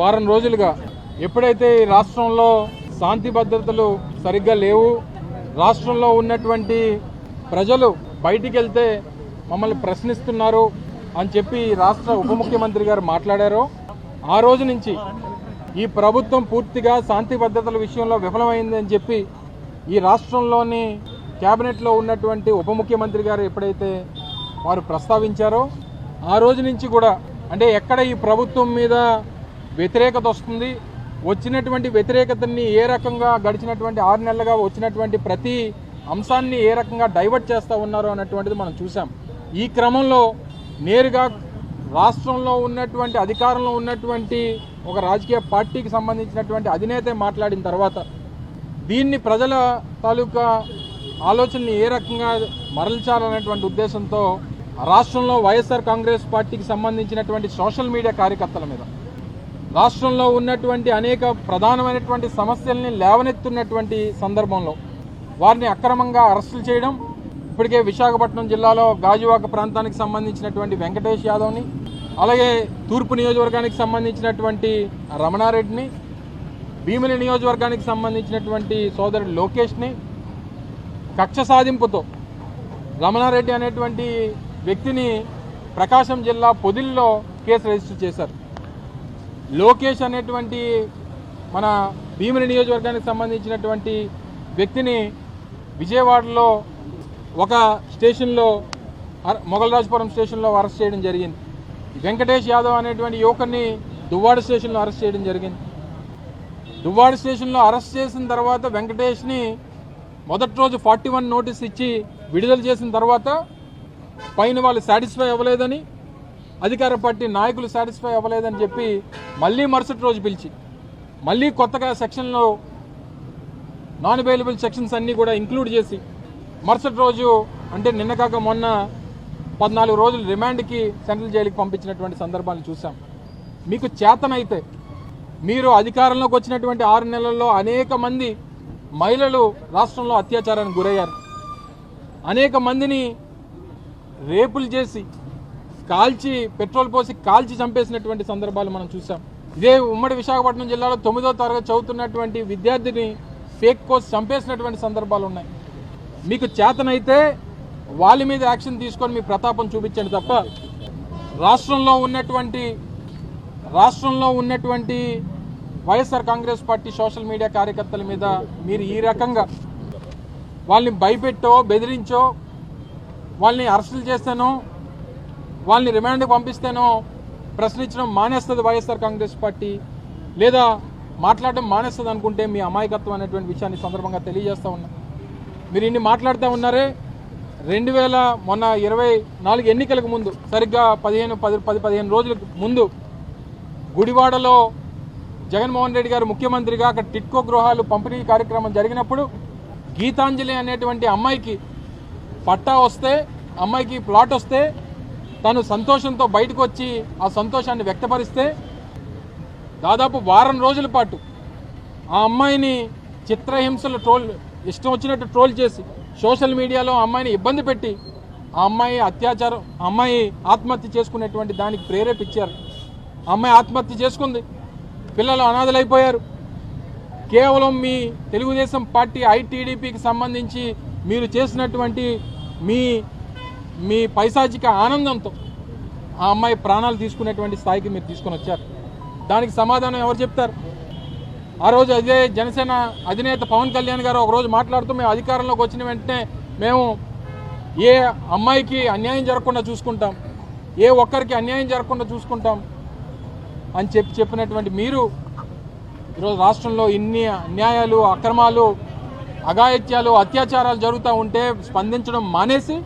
వారం రోజులుగా ఎప్పుడైతే ఈ రాష్ట్రంలో శాంతి భద్రతలు సరిగ్గా లేవు రాష్ట్రంలో ఉన్నటువంటి ప్రజలు బయటికి వెళ్తే మమ్మల్ని ప్రశ్నిస్తున్నారు అని చెప్పి రాష్ట్ర ఉప ముఖ్యమంత్రి గారు మాట్లాడారు. ఆ రోజు నుంచి ఈ ప్రభుత్వం పూర్తిగా శాంతి భద్రతల విషయంలో విఫలమైంది అని చెప్పి ఈ రాష్ట్రంలోని క్యాబినెట్లో ఉన్నటువంటి ఉప ముఖ్యమంత్రి గారు ఎప్పుడైతే వారు ప్రస్తావించారో ఆ రోజు నుంచి కూడా అంటే ఎక్కడ ఈ ప్రభుత్వం మీద వ్యతిరేకత వస్తుంది. వచ్చినటువంటి వ్యతిరేకతని ఏ రకంగా గడిచినటువంటి ఆరు నెలలుగా వచ్చినటువంటి ప్రతి అంశాన్ని ఏ రకంగా డైవర్ట్ చేస్తూ ఉన్నారో అన్నటువంటిది మనం చూసాం ఈ క్రమంలో నేరుగా రాష్ట్రంలో ఉన్నటువంటి అధికారంలో ఉన్నటువంటి ఒక రాజకీయ పార్టీకి సంబంధించినటువంటి అధినేత మాట్లాడిన తర్వాత దీన్ని ప్రజల తాలూకా ఆలోచనని ఏ రకంగా మరల్చాలనేటువంటి ఉద్దేశంతో రాష్ట్రంలో వైఎస్ఆర్ కాంగ్రెస్ పార్టీకి సంబంధించినటువంటి సోషల్ మీడియా కార్యకర్తల మీద రాష్ట్రంలో ఉన్నటువంటి అనేక ప్రధానమైనటువంటి సమస్యల్ని లేవనెత్తున్నటువంటి సందర్భంలో వారిని అక్రమంగా అరెస్టులు చేయడం ఇప్పటికే విశాఖపట్నం జిల్లాలో గాజువాక ప్రాంతానికి సంబంధించినటువంటి వెంకటేష్ యాదవ్ని అలాగే తూర్పు నియోజకవర్గానికి సంబంధించినటువంటి రమణారెడ్డిని భీమిలి నియోజకవర్గానికి సంబంధించినటువంటి సోదరుడు లోకేష్ని కక్ష సాధింపుతో రమణారెడ్డి అనేటువంటి వ్యక్తిని ప్రకాశం జిల్లా పొదిల్లో కేసు రిజిస్టర్ చేశారు. లోకేష్ అనేటువంటి మన భీమిని నియోజకవర్గానికి సంబంధించినటువంటి వ్యక్తిని విజయవాడలో ఒక స్టేషన్లో మొగలరాజపురం మొగల్రాజపురం స్టేషన్లో అరెస్ట్ చేయడం జరిగింది. వెంకటేష్ యాదవ్ అనేటువంటి యువకుని దువ్వాడ స్టేషన్లో అరెస్ట్ చేయడం జరిగింది. దువ్వాడ స్టేషన్లో అరెస్ట్ చేసిన తర్వాత వెంకటేష్ని మొదటి రోజు ఫార్టీ వన్ నోటీస్ ఇచ్చి విడుదల చేసిన తర్వాత పైన వాళ్ళు సాటిస్ఫై అవ్వలేదని అధికార పార్టీ నాయకులు సాటిస్ఫై అవ్వలేదని చెప్పి మళ్ళీ మరుసటి రోజు పిలిచి మళ్ళీ కొత్తగా సెక్షన్లో నాన్ అవైలబుల్ సెక్షన్స్ అన్నీ కూడా ఇంక్లూడ్ చేసి మరుసటి రోజు అంటే నిన్న కాక మొన్న పద్నాలుగు రోజులు రిమాండ్కి సెంట్రల్ జైలుకి పంపించినటువంటి సందర్భాలు చూసాం మీకు చేతనైతే మీరు అధికారంలోకి వచ్చినటువంటి ఆరు నెలల్లో అనేక మంది మహిళలు రాష్ట్రంలో అత్యాచారానికి గురయ్యారు. అనేక మందిని రేపులు చేసి కాల్చి పెట్రోల్ పోసి కాల్చి చంపేసినటువంటి సందర్భాలు మనం చూసాం ఇదే ఉమ్మడి విశాఖపట్నం జిల్లాలో తొమ్మిదో తరగతి చదువుతున్నటువంటి విద్యార్థిని ఫేక్ కోర్స్ చంపేసినటువంటి సందర్భాలు ఉన్నాయి. మీకు చేతనైతే వాళ్ళ మీద యాక్షన్ తీసుకొని మీ ప్రతాపం చూపించండి తప్ప రాష్ట్రంలో ఉన్నటువంటి రాష్ట్రంలో ఉన్నటువంటి YSR Congress party social media కార్యకర్తల మీద మీరు ఈ రకంగా వాళ్ళని భయపెట్టో బెదిరించో వాళ్ళని అరెస్టులు చేస్తానో వాళ్ళని రిమాండ్కి పంపిస్తేనో ప్రశ్నించడం మానేస్తుంది వైఎస్ఆర్ కాంగ్రెస్ పార్టీ. లేదా మాట్లాడడం మానేస్తుంది అనుకుంటే మీ అమాయకత్వం అనేటువంటి విషయాన్ని సందర్భంగా తెలియజేస్తూ ఉన్నా. మీరు ఇన్ని మాట్లాడుతూ ఉన్నారే రెండు వేల మొన్న ఇరవై నాలుగు ఎన్నికలకు ముందు సరిగ్గా పదిహేను పది పది పదిహేను రోజులకు ముందు గుడివాడలో జగన్మోహన్ రెడ్డి గారు ముఖ్యమంత్రిగా అక్కడ టిట్కో గృహాలు పంపిణీ కార్యక్రమం జరిగినప్పుడు గీతాంజలి అనేటువంటి అమ్మాయికి పట్టా వస్తే అమ్మాయికి ప్లాట్ వస్తే తను సంతోషంతో బయటకు వచ్చి ఆ సంతోషాన్ని వ్యక్తపరిస్తే దాదాపు వారం రోజుల పాటు ఆ అమ్మాయిని చిత్రహింసలు ట్రోల్ ఇష్టం వచ్చినట్టు ట్రోల్ చేసి సోషల్ మీడియాలో అమ్మాయిని ఇబ్బంది పెట్టి ఆ అమ్మాయి అత్యాచారం అమ్మాయి ఆత్మహత్య చేసుకునేటువంటి దానికి ప్రేరేపించారు. అమ్మాయి ఆత్మహత్య చేసుకుంది. పిల్లలు అనాథలైపోయారు. కేవలం మీ తెలుగుదేశం పార్టీ ఐటీడీపీకి సంబంధించి మీరు చేసినటువంటి మీ మీ పైశాచిక ఆనందంతో ఆ అమ్మాయి ప్రాణాలు తీసుకునేటువంటి స్థాయికి మీరు తీసుకొని వచ్చారు. దానికి సమాధానం ఎవరు చెప్తారు? ఆ రోజు అదే జనసేన అధినేత పవన్ కళ్యాణ్ గారు ఒకరోజు మాట్లాడుతూ మేము అధికారంలోకి వచ్చిన వెంటనే మేము ఏ అమ్మాయికి అన్యాయం జరగకుండా చూసుకుంటాం ఏ ఒక్కరికి అన్యాయం జరగకుండా చూసుకుంటాం అని చెప్పి చెప్పినటువంటి మీరు ఈరోజు రాష్ట్రంలో ఇన్ని అన్యాయాలు అక్రమాలు అఘాయిత్యాలు అత్యాచారాలు జరుగుతూ ఉంటే స్పందించడం మానేసి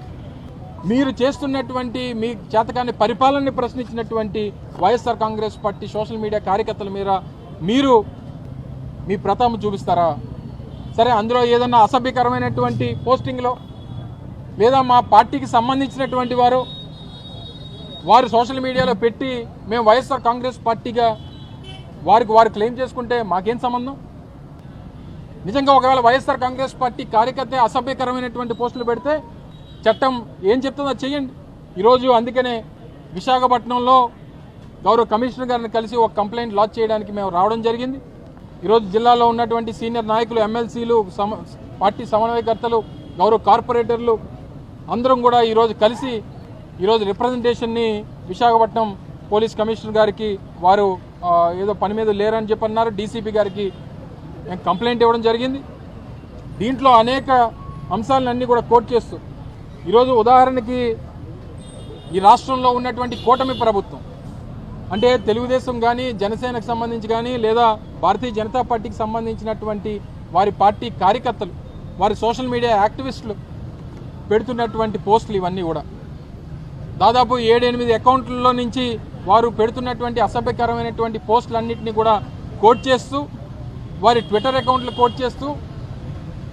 మీరు చేస్తున్నటువంటి మీ చేతకాని పరిపాలనని ప్రశ్నించినటువంటి YSR Congress party social media కార్యకర్తల మీద మీరు మీ ప్రతాపం చూపిస్తారా? సరే అందులో ఏదన్నా అసభ్యకరమైనటువంటి పోస్టింగ్లో లేదా మా పార్టీకి సంబంధించినటువంటి వారు వారు సోషల్ మీడియాలో పెట్టి మేము వైఎస్ఆర్ కాంగ్రెస్ పార్టీగా వారికి వారు క్లెయిమ్ చేసుకుంటే మాకేం సంబంధం? నిజంగా ఒకవేళ వైఎస్ఆర్ కాంగ్రెస్ పార్టీ కార్యకర్త అసభ్యకరమైనటువంటి పోస్టులు పెడితే చట్టం ఏం చెప్తుందో చేయండి ఈరోజు అందుకనే విశాఖపట్నంలో గౌరవ కమిషనర్ గారిని కలిసి ఒక కంప్లైంట్ లాంచ్ చేయడానికి మేము రావడం జరిగింది. ఈరోజు జిల్లాలో ఉన్నటువంటి సీనియర్ నాయకులు ఎమ్మెల్సీలు సమ పార్టీ సమన్వయకర్తలు గౌరవ కార్పొరేటర్లు అందరం కూడా ఈరోజు కలిసి ఈరోజు రిప్రజెంటేషన్ని విశాఖపట్నం పోలీస్ కమిషనర్ గారికి వారు ఏదో పని మీద లేరని చెప్పి అన్నారు డీసీపీ గారికి కంప్లైంట్ ఇవ్వడం జరిగింది. దీంట్లో అనేక అంశాలన్నీ కూడా కోట్ చేస్తూ ఈరోజు ఉదాహరణకి ఈ రాష్ట్రంలో ఉన్నటువంటి కూటమి ప్రభుత్వం అంటే తెలుగుదేశం కానీ జనసేనకు సంబంధించి కానీ లేదా భారతీయ జనతా పార్టీకి సంబంధించినటువంటి వారి పార్టీ కార్యకర్తలు వారి సోషల్ మీడియా యాక్టివిస్టులు పెడుతున్నటువంటి పోస్టులు ఇవన్నీ కూడా. దాదాపు ఏడెనిమిది అకౌంట్లలో నుంచి వారు పెడుతున్నటువంటి అసభ్యకరమైనటువంటి పోస్టులన్నింటినీ కూడా కోట్ చేస్తూ వారి ట్విట్టర్ అకౌంట్లు కోట్ చేస్తూ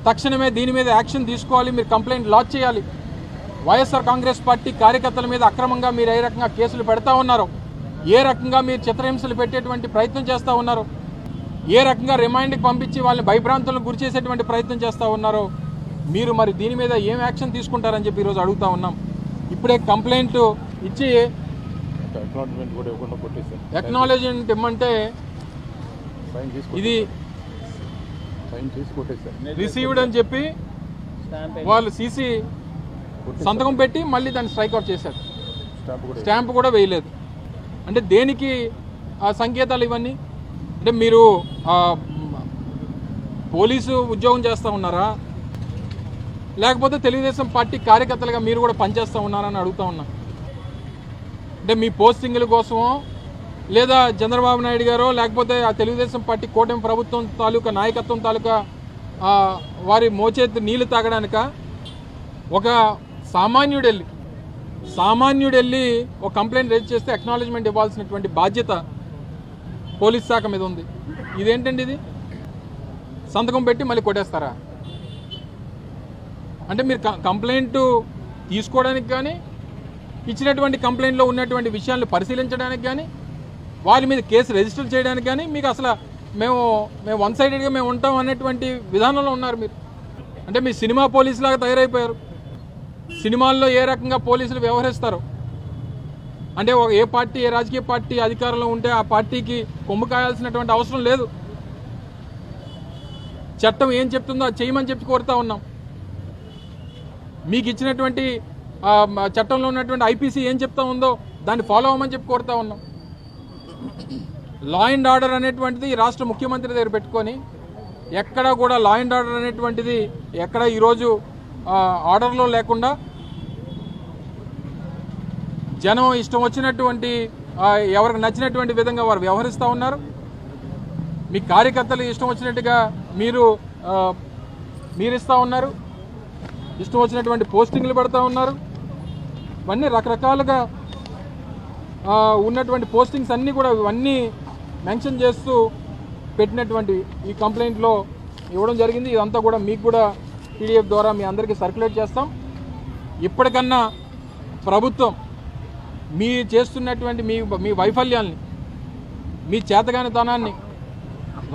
తక్షణమే దీని మీద యాక్షన్ తీసుకోవాలి మీరు కంప్లైంట్ లాంచ్ చేయాలి. వైఎస్ఆర్ కాంగ్రెస్ పార్టీ కార్యకర్తల మీద అక్రమంగా మీరు ఏ రకంగా కేసులు పెడతా ఉన్నారో? ఏ రకంగా మీరు చిత్రహింసలు పెట్టేటువంటి ప్రయత్నం చేస్తూ ఉన్నారో? ఏ రకంగా రిమైండ్కి పంపించి వాళ్ళని భయభ్రాంతులకు గురి చేసేటువంటి ప్రయత్నం చేస్తూ ఉన్నారో? మీరు మరి దీని మీద ఏం యాక్షన్ తీసుకుంటారని చెప్పి ఈరోజు అడుగుతా ఉన్నాం. ఇప్పుడే కంప్లైంట్ ఇచ్చి ఎక్నాలజ్మెంట్ ఇమ్మంటే ఇది రిసీవ్డ్ అని చెప్పి వాళ్ళు సీసీ సంతకం పెట్టి మళ్ళీ దాన్ని స్ట్రైక్ అవుట్ చేశారు. స్టాంప్ కూడా వేయలేదు. అంటే దేనికి ఆ సంకేతాలు ఇవన్నీ? అంటే మీరు పోలీసు ఉద్యోగం చేస్తూ ఉన్నారా? లేకపోతే తెలుగుదేశం పార్టీ కార్యకర్తలుగా మీరు కూడా పనిచేస్తూ ఉన్నారా అని అడుగుతా ఉన్నా. అంటే మీ పోస్టింగ్ల కోసమో లేదా చంద్రబాబు నాయుడు గారో లేకపోతే ఆ తెలుగుదేశం పార్టీ కూటమి ప్రభుత్వం తాలూకా నాయకత్వం తాలూకా వారి మోచేతి నీళ్ళు తాగడానిక ఒక సామాన్యుడు వెళ్ళి సామాన్యుడు వెళ్ళి ఒక కంప్లైంట్ రేజ్ చేస్తే అక్నాలజ్మెంట్ ఇవ్వాల్సినటువంటి బాధ్యత పోలీస్ శాఖ మీద ఉంది. ఇదేంటండి ఇది? సంతకం పెట్టి మళ్ళీ కొట్టేస్తారా? అంటే మీరు క- కంప్లైంట్ తీసుకోవడానికి కానీ ఇచ్చినటువంటి కంప్లైంట్లో ఉన్నటువంటి విషయాలను పరిశీలించడానికి కానీ వారి మీద కేసు రిజిస్టర్ చేయడానికి కానీ మీకు అసలు మేము మేము వన్ సైడెడ్గా మేము ఉంటాం అనేటువంటి విధానంలో ఉన్నారు మీరు. అంటే మీ సినిమా పోలీసులాగా తయారైపోయారు. సినిమాల్లో ఏ రకంగా పోలీసులు వ్యవహరిస్తారు? అంటే ఒక ఏ పార్టీ ఏ రాజకీయ పార్టీ అధికారంలో ఉంటే ఆ పార్టీకి కొమ్ము కాయాల్సినటువంటి అవసరం లేదు. చట్టం ఏం చెప్తుందో అది చేయమని చెప్పి కోరుతా ఉన్నాం. మీకు ఇచ్చినటువంటి చట్టంలో ఉన్నటువంటి ఐపీసీ ఏం చెప్తా ఉందో దాన్ని ఫాలో అవ్వమని చెప్పి కోరుతా ఉన్నాం. లా అండ్ ఆర్డర్ అనేటువంటిది ఈ రాష్ట్ర ముఖ్యమంత్రి దగ్గర పెట్టుకొని ఎక్కడ కూడా లా అండ్ ఆర్డర్ అనేటువంటిది ఎక్కడ ఈరోజు ఆర్డర్లో లేకుండా జనం ఇష్టం వచ్చినటువంటి ఎవరికి నచ్చినటువంటి విధంగా వారు వ్యవహరిస్తూ ఉన్నారు. మీ కార్యకర్తలు ఇష్టం వచ్చినట్టుగా మీరు మీరిస్తూ మీరు ఇస్తూ ఉన్నారు. ఇష్టం వచ్చినటువంటి పోస్టింగ్లు పెడతా ఉన్నారు. ఇవన్నీ రకరకాలుగా ఉన్నటువంటి పోస్టింగ్స్ అన్నీ కూడా ఇవన్నీ మెన్షన్ చేస్తూ పెట్టినటువంటి ఈ కంప్లైంట్లో ఇవ్వడం జరిగింది. ఇదంతా కూడా మీకు కూడా పీడిఎఫ్ ద్వారా మీ అందరికీ సర్క్యులేట్ చేస్తాం. ఇప్పటికన్నా ప్రభుత్వం మీ చేస్తున్నటువంటి మీ మీ వైఫల్యాల్ని మీ చేతగానితనాన్ని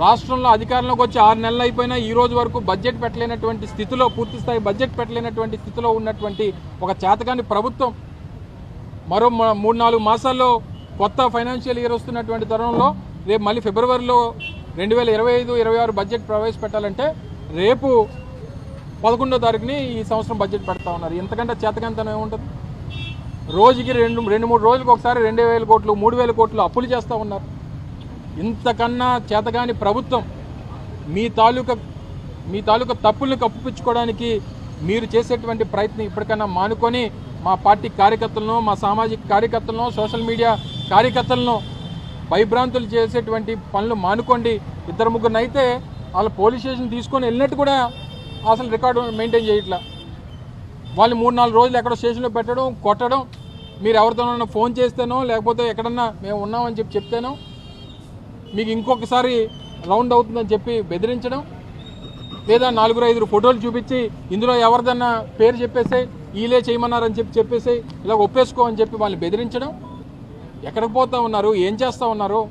రాష్ట్రంలో అధికారంలోకి వచ్చి ఆరు నెలలు అయిపోయినా ఈ రోజు వరకు బడ్జెట్ పెట్టలేనటువంటి స్థితిలో పూర్తి స్థాయి బడ్జెట్ పెట్టలేనటువంటి స్థితిలో ఉన్నటువంటి ఒక చేతగాని ప్రభుత్వం మరో మూడు నాలుగు మాసాల్లో కొత్త ఫైనాన్షియల్ ఇయర్ వస్తున్నటువంటి తరుణంలో రేపు మళ్ళీ ఫిబ్రవరిలో రెండు వేల ఇరవై ఐదు ఇరవై ఆరు బడ్జెట్ ప్రవేశపెట్టాలంటే రేపు పదకొండో తారీఖుని ఈ సంవత్సరం బడ్జెట్ పెడతా ఉన్నారు. ఎంతకంటే చేతకంతనం ఏముంటుంది? రోజుకి రెండు రెండు మూడు రోజులకు ఒకసారి రెండు వేల కోట్లు మూడు వేల కోట్లు అప్పులు చేస్తూ ఉన్నారు. ఇంతకన్నా చేతగాని ప్రభుత్వం మీ తాలూకా మీ తాలూకా తప్పుల్ని కప్పిపుచ్చుకోవడానికి మీరు చేసేటువంటి ప్రయత్నం ఇప్పటికన్నా మానుకొని మా పార్టీ కార్యకర్తలను మా సామాజిక కార్యకర్తలను సోషల్ మీడియా కార్యకర్తలను భయభ్రాంతులు చేసేటువంటి పనులు మానుకోండి. ఇద్దరు ముగ్గురునైతే వాళ్ళ పోలీస్ స్టేషన్ తీసుకొని వెళ్ళినట్టు కూడా అసలు రికార్డు మెయింటైన్ చేయట్లా. వాళ్ళు మూడు నాలుగు రోజులు ఎక్కడో స్టేషన్లో పెట్టడం కొట్టడం మీరు ఎవరితోనన్నా ఫోన్ చేస్తేనో లేకపోతే ఎక్కడన్నా మేము ఉన్నామని చెప్పి చెప్తేనో మీకు ఇంకొకసారి రౌండ్ అవుతుందని చెప్పి బెదిరించడం లేదా నలుగురు ఐదుగురు ఫోటోలు చూపించి ఇందులో ఎవరిదన్నా పేరు చెప్పేసి వీలే చేయమన్నారని చెప్పి చెప్పేసి ఇలా ఒప్పేసుకో అని చెప్పి వాళ్ళని బెదిరించడం. ఎక్కడికి పోతా ఉన్నారు ఏం చేస్తూ ఉన్నారు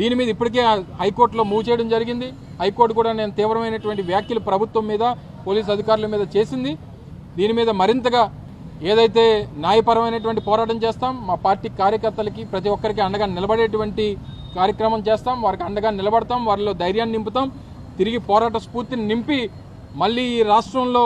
దీని మీద ఇప్పటికే హైకోర్టులో మూవ్ చేయడం జరిగింది. హైకోర్టు కూడా నేను తీవ్రమైనటువంటి వ్యాఖ్యలు ప్రభుత్వం మీద పోలీస్ అధికారుల మీద చేసింది. దీని మీద మరింతగా ఏదైతే న్యాయపరమైనటువంటి పోరాటం చేస్తాం మా పార్టీ కార్యకర్తలకి ప్రతి ఒక్కరికి అండగా నిలబడేటువంటి కార్యక్రమం చేస్తాం. వారికి అండగా నిలబడతాం. వారిలో ధైర్యాన్ని నింపుతాం. తిరిగి పోరాట స్ఫూర్తిని నింపి మళ్ళీ ఈ రాష్ట్రంలో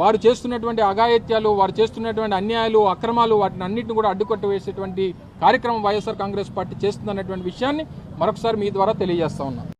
వారు చేస్తున్నటువంటి అఘాయిత్యాలు వారు చేస్తున్నటువంటి అన్యాయాలు అక్రమాలు వాటిని అన్నింటిని కూడా అడ్డుకట్టు వేసేటువంటి కార్యక్రమం వైఎస్ఆర్ కాంగ్రెస్ పార్టీ చేస్తుందన్నటువంటి విషయాన్ని మరొకసారి మీ ద్వారా తెలియజేస్తా ఉన్నాను